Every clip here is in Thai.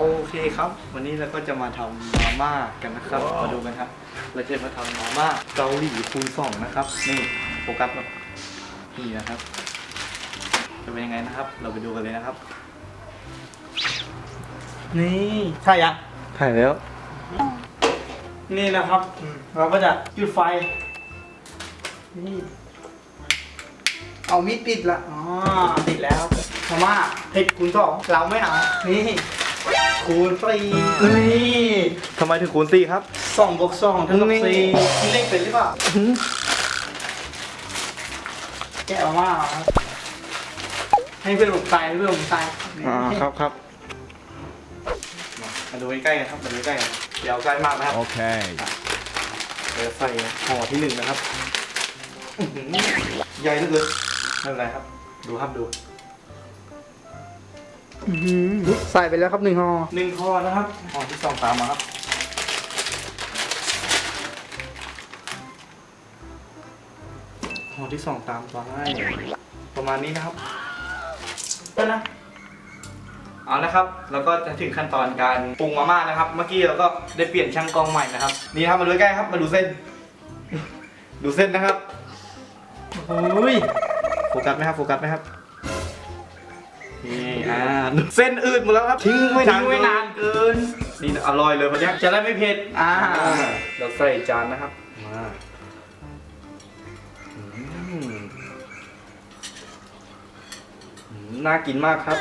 โอเคครับ วันนี้เราก็จะมาทำมาม่ากันนะครับมาดูกันครับ เราจะมาทำมาม่าเกาหลีคูณสองนะครับ นี่โฟกัสแบบนี่นะครับ จะเป็นยังไงนะครับ เราไปดูกันเลยนะครับ นี่ใช่ยังถ่ายแล้ว นี่นะครับอืมเราก็จะจุดไฟ นี่ เอามีดปิดละอ๋อติดแล้วมาม่าเผ็ดคูณสองเราไม่เอานี่ คูณสี่นี่ทำไมถึงคูณสี่ครับ สองบวกสองเท่ากับนี่สี่คิดเลขเป็นหรือเปล่าแกะมาม่าเอาครับให้เพื่อนผมตายให้เพื่อนผมตายอ่าครับครับมามาดูใกล้ๆกันครับมาดูใกล้ๆกันเดี๋ยวใกล้มากนะครับ Okay. เดี๋ยวใส่ห่อที่หนึ่งนะครับอื้อหือใหญ่เหลือเกินไม่เป็นไรครับ ดูครับดู อื้อหือใส่ไปแล้วครับหนึ่งห่อหนึ่งห่อนะครับห่อที่สองตามมาครับห่อที่สองตามไปประมาณนี้นะครับก็นะเอาละครับแล้วก็จะถึงขั้นตอนการปรุงมาม่านะครับ เมื่อกี้เราก็ได้เปลี่ยนช่างกล้องใหม่นะครับ นี่ครับมาดูใกล้ๆครับ มาดูเส้น ดูเส้นนะครับโอ้ยโฟกัสไหมครับโฟกัสไหมครับนี่ อ่าเส้นอืดหมดแล้วครับทิ้งไว้นานทิ้งไว้นานเกิน นี่อร่อยเลยวันเนี้ยจะได้ไม่เผ็ดอ่าอ่าเราใส่จานนะครับมาอืมอืมน่ากินมากครับ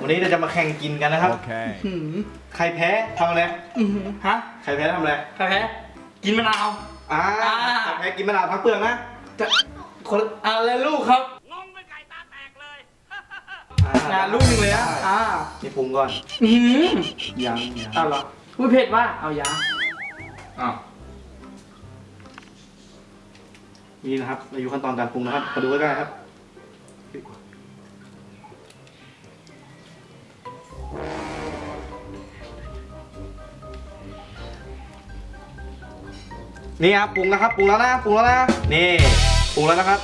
วันนี้เราจะมาแข่งกินกันนะครับ Okay. หืมใครแพ้ทำอะไรอื้อหือฮะใครแพ้ทำอะไรใครแพ้ กินมะนาวอ่าอ่าใครแพ้กินมะนาวพักเปลือกนะจะคนอะไรลูกครับอ่า งานลูกหนึ่งเลยอะอ่านี่ปรุงก่อน อืมยังยังเอาเหรอพูดเผ็ดว่าเอายาอ้าวนี่นะครับเราอยู่ขั้นตอนการปรุงนะครับ มาดูใกล้ๆครับ นี่ครับปรุงนะครับ ปรุงแล้วนะ ปรุงแล้วนะ นี่ ปรุงแล้วนะครับ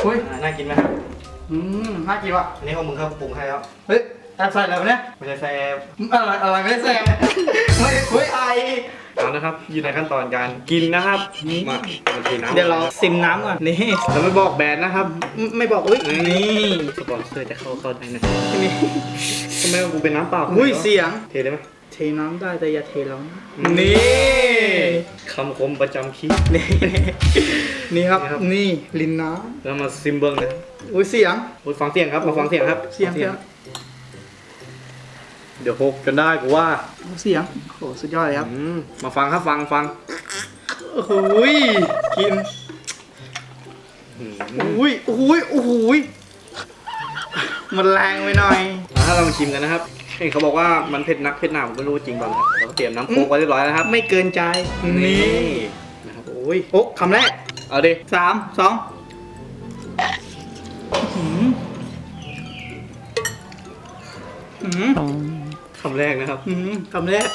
เฮ้ยอ่าน่ากินไหมครับ อืมน่ากินว่ะ อันนี้ของมึงครับปรุงให้แล้วเฮ้ยแอบใส่อะไรวะเนี่ยไม่ใช่แซ่บอะไรอะไรไม่ได้แซมไม่ได้คุยไอ เอานะครับ อยู่ในขั้นตอนการกินนะครับ มามากินน้ำเดี๋ยวเราซิมน้ำก่อน นี่ เราไม่บอกแบรนด์นะครับ ไม่ไม่บอกอุ้ยนี่สปอนเซอร์จะเข้าเข้าได้นะ นี่ทำไมกูเป็นน้ำเปล่าอุ้ยเสียง เทได้ไหม เทน้ำได้แต่อย่าเทร้อนอืมนี่คำคมประจำคลิปนี่นี่ครับ นี่ครับนี่ลินน้เรามาซิมเบิ้งนะำอุ้ยเสียงพูดฟังเสียงครับมาฟังเสียงครับ เสียงเสียงเดี๋ยวหกจนได้กูว่าเสียงโอ้สุดยอดเลยครับอืมมาฟังครับฟังฟังโอ้โหยกินอืมอุ้ยอุ้ยอุ้ยมันแรงไปหน่อยอะถ้าเรามาชิมกันนะครับเห็ นเขาบอกว่ามันเผ็ดนักเผ็ดหนาผมไม่รู้จริงเปล่านะครับเราก็เตรียมน้ำโค้กไว้เรียบร้อยแล้วนะครับ ไม่เกินใจนี่นะครับโอ้ยโอ้คำแรกเอาดิสามสองหืมหืมคำแรกนะครับหืมคำแรก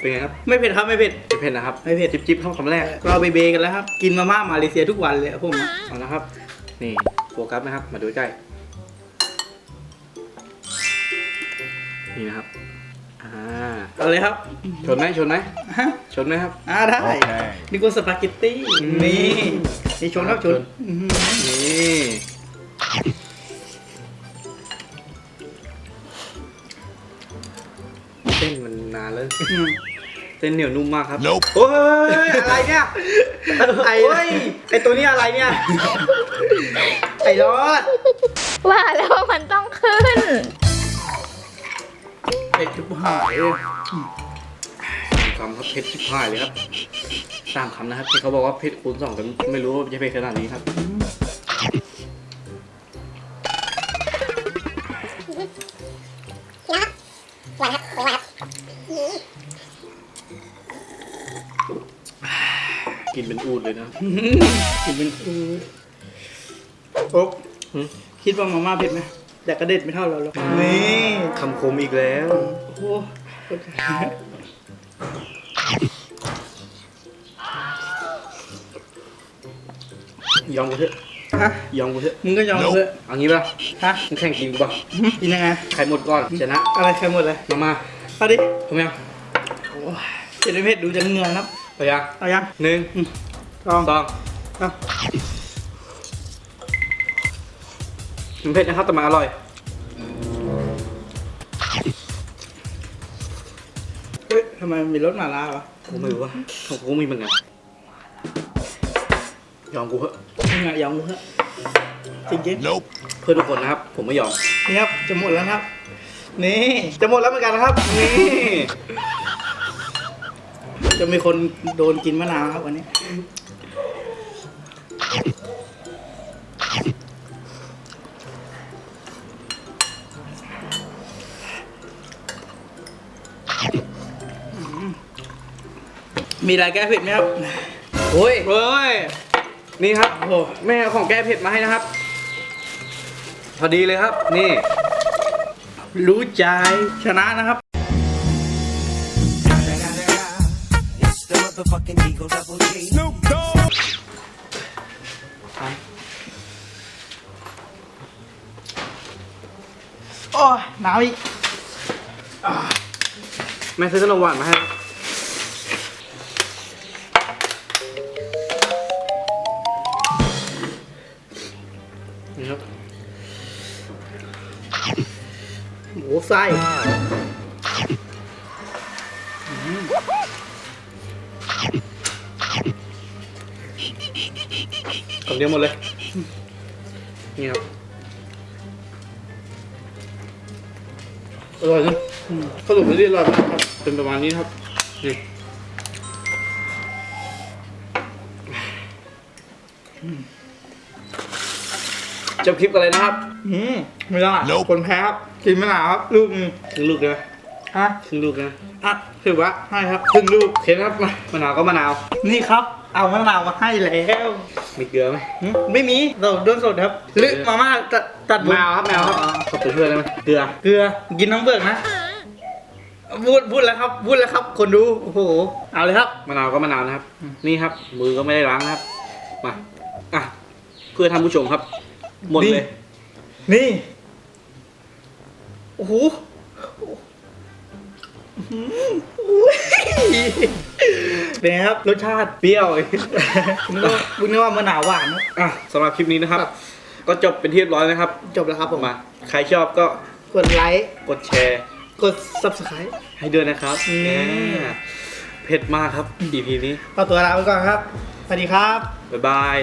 เป็นไงครับไม่เผ็ดครับไม่เผ็ด ไม่เผ็ดนะครับไม่เผ็ด จิบจิบเข้าคำแรกเราเบเบกันแล้วครับ กินมาม่ามาเลเซียทุกวันเลยอะพวกนี้ เอาละครับ นี่โฟกัสนะครับมาดูใกล้ นี่นะครับ อ่าเอาเลยครับชนไหมชนไหมฮะชนไหมครับ อ่าได้ Okay. นี่ก็สปาเกตตี้อืมนี่ นี่ชนครับชนชน อื้อหือนี่เส้นมันนานแล้วอืมเส้นเหนียวนุ่มมากครับ Nope. โอ้ยอะไรเนี่ย ไอ้ไอ้ตัวนี้อะไรเนี่ย ไอ้รอด ว่าแล้วว่ามันต้องขึ้น เผ็ดชิบหายเลยคำครับเผ็ดชิบหายเลยครับสามคำนะครับที่เขาบอกว่าเผ็ดคูณสองกันไม่รู้ว่าจะเผ็ดขนาดนี้ครับหวานนกินเป็นอูดเลยนะ กินเป็นอูดโอ๊คิดว่ามาม่าเผ็ดไหม แต่กระเด็ดไม่เท่าเราหรอกนี่คำคมอีกแล้ว โอ้โหยอมกูเถอะฮะยอมกูเถอะมึงก็ยอมกูเถอะเอางี้ป่ะฮะมึงแข่งกินกูป่ะกินยังไงใครหมดก่อนชนะ อะไรใครหมดเลยมามาเอาดิพร้อมยังโอ้ยเผ็ดไม่เผ็ดดูจากเหงื่อครับไปยังเอายังหนึ่งลองสอง มันเผ็ดนะครับ แต่มันอร่อยเฮ้ยทำไมมันมีรสหม่าล่าวะกูไม่รู้ว่าของกูมีเหมือนกันยอมกูเถอะมึงอะยอมกูเถอะจริงๆเพื่อทุกคนนะครับ ผมไม่ยอม นี่ครับจะหมดแล้วครับ นี่ จะหมดแล้วเหมือนกันนะครับ นี่ จะมีคนโดนกินมะนาวครับวันนี้ มีอะไรแก้เผ็ดไหมครับโอ้ยเฮ้ยนี่ครับโอ้โหแม่เอาของแก้เผ็ดมาให้นะครับ พอดีเลยครับ นี่ รู้ใจชนะนะครับ It's the motherfucking Eagle Double G. Snoop Dogg. โอ้ยหนาวอีก แม่ซื้อขนมหวานมาให้นี่ หมูไส้คำเดียวหมดเลย นี่ครับ อร่อยนะสรุปไม่ได้อร่อยมากครับ เป็นประมาณนี้ครับ นี่ จบคลิปกันเลยนะครับอืมไม่ได้คนแพ้ครับกินมะนาวครับลูกหนึงครึ่งลูกได้ไหมฮะครึ่งลูกนะอะถือว่าให้ครับครึ่งลูกโอเคนะครับมามะนาวก็มะนาว นี่ครับ เอามะนาวมาให้แล้วมีเกลือไหมหึไม่มีเราด้วนสดครับหรือมาม่าตัดตัดแมวครับแมวครับขอบคุณเพื่อนได้ไหมเกลือ เกลือกินน้ำเบิกนะพูดพูดแล้วครับพูดแล้วครับ คนดูโอ้โหเอาเลยครับ มะนาวก็มะนาวนะครับ นี่ครับ มือก็ไม่ได้ล้างนะครับ มา อะ เพื่อท่านผู้ชมครับ หมดเลย นี่ โอ้โหอื้อหืออุ้ยเป็นไงครับ รสชาติเปรี้ยวอีกคุณนึกว่าคุณนึกว่ามะนาวหวานนะอะสำหรับคลิปนี้นะครับครับ ก็จบเป็นที่เรียบร้อยนะครับ จบแล้วครับผมมา ใครชอบก็กดไลค์กดแชร์ กด subscribe ให้ด้วยนะครับนี่อ่าเผ็ดมากครับ EP นี้ขอตัวลาไปก่อนครับ สวัสดีครับ บ๊ายบาย